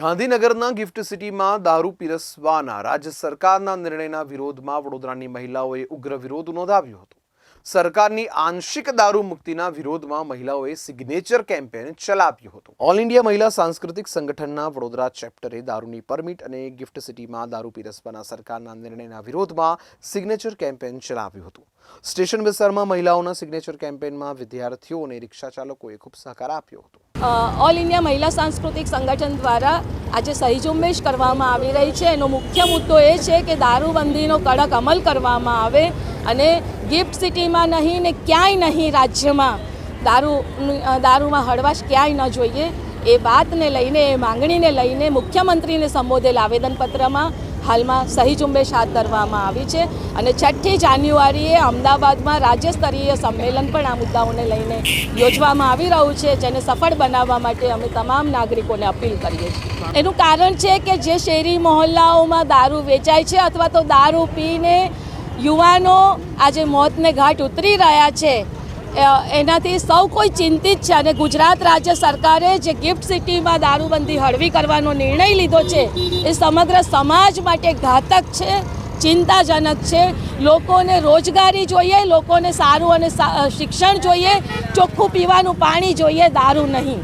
ગાંધીનગરના ગિફ્ટ સિટીમાં દારૂ પીરસવાના રાજ્ય સરકારના નિર્ણયના વિરોધમાં વડોદરાની મહિલાઓએ ઉગ્ર વિરોધ નોંધાવ્યો હતો. સરકારની આંશિક દારૂ મુક્તિના વિરોધમાં મહિલાઓએ સિગ્નેચર કેમ્પેન ચલાવ્યો હતો. ઓલ ઇન્ડિયા મહિલા સાંસ્કૃતિક સંગઠનના વડોદરા ચેપ્ટરે દારૂની પરમિટ અને ગિફ્ટ સિટીમાં દારૂ પીરસવાના સરકારના નિર્ણયના વિરોધમાં સિગ્નેચર કેમ્પેન ચલાવ્યું હતું. સ્ટેશન વિસ્તારમાં મહિલાઓના સિગ્નેચર કેમ્પેનમાં વિદ્યાર્થીઓ અને રિક્ષા ચાલકોએ ખૂબ સહકાર આપ્યો હતો. ઓલ ઇન્ડિયા મહિલા સાંસ્કૃતિક સંગઠન દ્વારા આજે સહીઝુંબેશ કરવામાં આવી રહી છે. એનો મુખ્ય મુદ્દો એ છે કે દારૂબંધીનો કડક અમલ કરવામાં આવે અને ગિફ્ટ સિટીમાં નહીં ને ક્યાંય નહીં રાજ્યમાં દારૂ દારૂમાં હળવાશ ક્યાંય ન જોઈએ. એ વાતને લઈને, એ માંગણીને લઈને મુખ્યમંત્રીને સંબોધેલ આવેદનપત્રમાં હાલમાં સહી ઝુંબેશ હાથ ધરવામાં આવી છે અને છઠ્ઠી જાન્યુઆરીએ અમદાવાદમાં રાજ્ય સ્તરીય સંમેલન પણ આ મુદ્દાઓને લઈને યોજવામાં આવી રહ્યું છે, જેને સફળ બનાવવા માટે અમે તમામ નાગરિકોને અપીલ કરીએ છીએ. એનું કારણ છે કે જે શેરી મહોલ્લાઓમાં દારૂ વેચાય છે અથવા તો દારૂ પીને યુવાનો આજે મોતને ઘાટ ઉતરી રહ્યા છે એનાથી સૌ કોઈ ચિંતિત છે અને ગુજરાત રાજ્ય સરકારે જે ગિફ્ટ સિટીમાં દારૂબંધી હળવી કરવાનો નિર્ણય લીધો છે, એ સમગ્ર સમાજ માટે ઘાતક છે, ચિંતાજનક છે. લોકોને રોજગારી જોઈએ, લોકોને સારું અને શિક્ષણ જોઈએ, ચોખ્ખું પીવાનું પાણી જોઈએ, દારૂ નહીં.